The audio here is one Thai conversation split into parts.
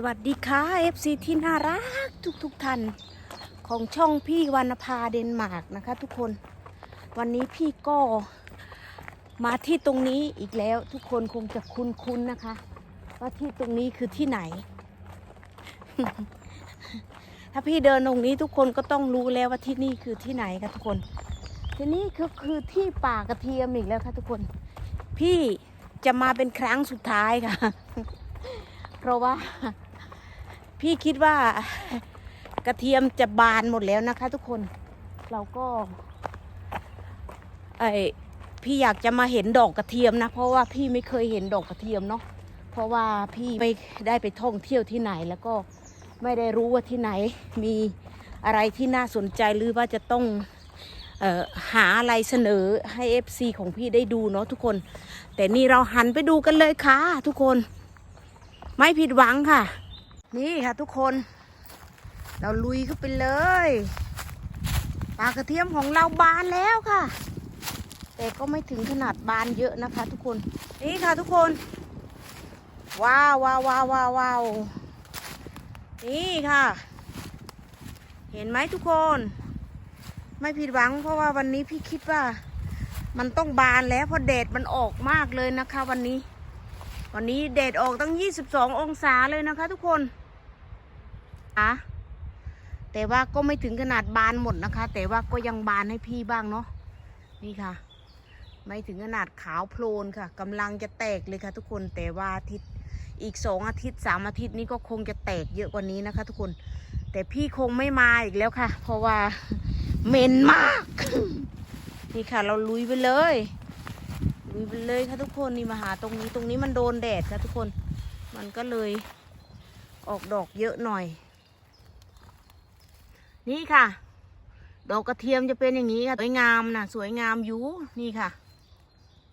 สวัสดีค่ะ FC ที่น่ารักทุกทุกท่านของช่องพี่วรรณภาเดนมาร์กนะคะ ทุกคนวันนี้พี่ก็มาที่ตรงนี้อีกแล้วทุกคนคงจะคุ้นๆนะคะ ว่าที่ตรงนี้คือที่ไหน ถ้าพี่เดินตรงนี้ทุกคนก็ต้องรู้แล้วว่าที่นี่คือที่ไหนค่ะทุกคน ที่นี่คือคือที่ป่ากระเทียมอีกแล้วค่ะทุกคน พี่จะมาเป็นครั้งสุดท้ายค่ะ เพราะว่า พี่คิดว่ากระเทียมจะบานหมดแล้วนะคะ ทุกคนเราก็ไอพี่อยากจะมาเห็นดอกกระเทียมนะ เพราะว่าพี่ไม่เคยเห็นดอกกระเทียมเนาะเพราะว่าพี่ไม่ได้ไปท่องเที่ยวที่ไหน แล้วก็ไม่ได้รู้ว่าที่ไหนมีอะไรที่น่าสนใจหรือว่าจะต้องออหาอะไรเสนอให้ FC ของพี่ได้ดูเนาะทุกคน แต่นี่เราหันไปดูกันเลยค่ะ ทุกคน ไม่ผิดหวังค่ะ นี่ค่ะทุกคน เราลุยเข้าไปเลยปลากระเทียมของเราบานแล้วค่ะ แต่ก็ไม่ถึงขนาดบานเยอะนะคะ ทุกคนนี่ค่ะทุกคน ว้าวว้าวว้าวว้าวว้าวนี่ค่ะ เห็นไหมทุกคน ไม่ผิดหวังเพราะว่าวันนี้พี่คิดว่า มันต้องบานแล้วเพราะแดดมันออกมากเลยนะคะ วันนี้ วันนี้แดดออกตั้ง 22 องศาเลยนะคะทุกคนอะแต่ว่าก็ไม่ถึงขนาดบานหมดนะคะ แต่ว่าก็ยังบานให้พี่บ้างเนาะนี่ค่ะ ไม่ถึงขนาดขาวโพลนค่ะกำลังจะแตกเลยค่ะ ทุกคนแต่ว่าอาทิตย์อีกสองอาทิตย์สามอาทิตย์นี้ก็คงจะแตกเยอะกว่านี้นะคะ ทุกคน แต่พี่คงไม่มาอีกแล้วค่ะ เพราะว่าเหม็นมาก นี่ค่ะ เราลุยไปเลย ลุยไปเลยค่ะทุกคนนี่มาหาตรงนี้ตรงนี้มันโดนแดดค่ะทุกคน มันก็เลยออกดอกเยอะหน่อย นี่ค่ะ ดอกกระเทียมจะเป็นอย่างนี้ค่ะสวยงามนะสวยงามยูนี่ค่ะ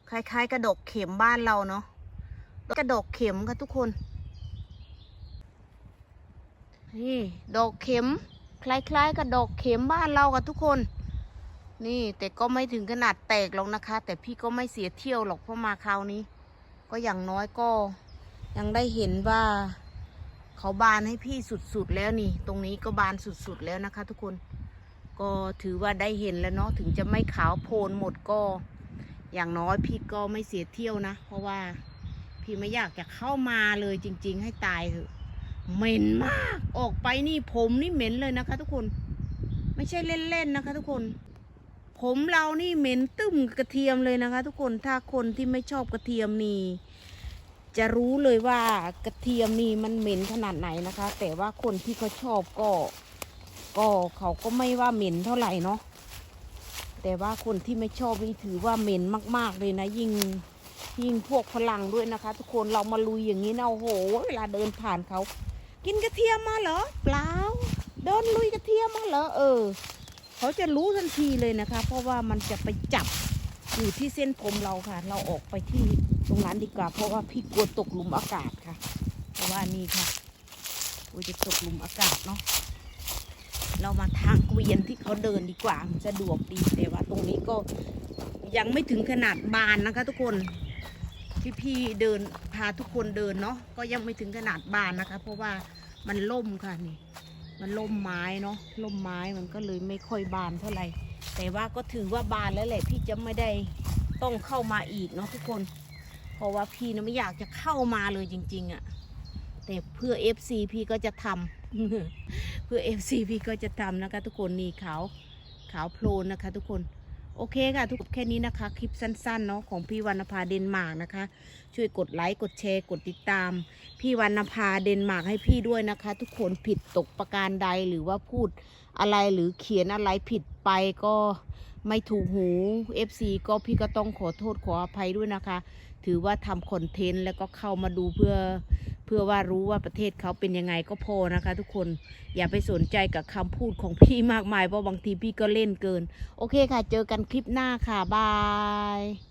คล้ายๆ กระดกเข็มบ้านเราเนาะกระดกเข็มค่ะทุกคน นี่ดอกเข็ม คล้ายๆกับดอกเข็มบ้านเราค่ะทุกคน นี่แต่ก็ไม่ถึงขนาดแตกหรอกนะคะ แต่พี่ก็ไม่เสียเที่ยวหรอกเพราะมาคราวนี้ ก็อย่างน้อยก็ยังได้เห็นว่า เขาบานให้พี่สุดๆแล้วนี่ ตรงนี้ก็บานสุดๆแล้วนะคะ ทุกคนก็ถือว่าได้เห็นแล้วเนาะถึงจะไม่ขาวโพลนหมดก็ อย่างน้อยพี่ก็ไม่เสียเที่ยวนะ เพราะว่าพี่ไม่อยากจะเข้ามาเลยจริง ๆ ให้ตายเถอะเหม็นมาก ออกไปนี่ผมนี่เหม็นเลยนะคะ ทุกคน ไม่ใช่เล่นๆนะคะ ทุกคน ผมเรานี่เหม็นตึ้มกระเทียมเลยนะคะ ทุกคนถ้าคนที่ไม่ชอบกระเทียมนี่จะรู้เลยว่ากระเทียมนี่มันเหม็นขนาดไหนนะคะ แต่ว่าคนที่เขาชอบก็ก็เขาก็ไม่ว่าเหม็นเท่าไหร่เนาะแต่ว่าคนที่ไม่ชอบนี่ถือว่าเหม็นมาก ๆเลยนะยิ่งยิ่งพวกพลังด้วยนะคะ ทุกคนเรามาลุยอย่างนี้นะโอ้โห เวลาเดินผ่านเขา กินกระเทียมมาเหรอเปล่าเดินลุยกระเทียมมาเหรอเออ เขาจะรู้ทันทีเลยนะคะ เพราะว่ามันจะไปจับอยู่ที่เส้นผมเราค่ะ เราออกไปที่ตรงนั้นดีกว่า เพราะว่าพี่กลัวตกหลุมอากาศค่ะ เพราะว่านี่ค่ะกลัวจะตกหลุมอากาศเนาะเรามาทางเกวียนที่เขาเดินดีกว่ามันสะดวกดีแต่ว่าตรงนี้ก็ยังไม่ถึงขนาดบานนะคะ ทุกคนที่พี่เดินพาทุกคนเดินเนาะก็ยังไม่ถึงขนาดบานนะคะ เพราะว่ามันล่มค่ะนี่ มันล่มไม้เนาะล่มไม้มันก็เลยไม่ค่อยบานเท่าไหร่ แต่ว่าก็ถือว่าบานแล้วแหละพี่จะไม่ได้ต้องเข้ามาอีกเนาะทุกคน เพราะว่าพี่นะไม่อยากจะเข้ามาเลยจริง ๆอะ่ะแต่เพื่อ FC พี่ก็จะทำเพื่อ FC พี่ก็จะทำนะคะ ทุกคนนี่ขาวขาวโพลนนะคะ ทุกคน โอเคค่ะทุกคนแค่นี้นะคะ คลิปสั้นๆเนาะของพี่วรรณภาเดนมาร์กนะคะ ช่วยกดไลค์ กดแชร์ กดติดตาม พี่วรรณภาเดนมาร์กให้พี่ด้วยนะคะ ทุกคนผิดตกประการใดหรือว่าพูดอะไรหรือเขียนอะไรผิดไปก็ไม่ถูกหู FC ก็พี่ก็ต้องขอโทษขออภัยด้วยนะคะ ถือว่าทำคอนเทนต์แล้วก็เข้ามาดูเพื่อ เพื่อว่ารู้ว่าประเทศเขาเป็นยังไงก็พอนะคะ ทุกคนอย่าไปสนใจกับคำพูดของพี่มากมายเพราะบางทีพี่ก็เล่นเกิน โอเคค่ะ เจอกันคลิปหน้าค่ะบาย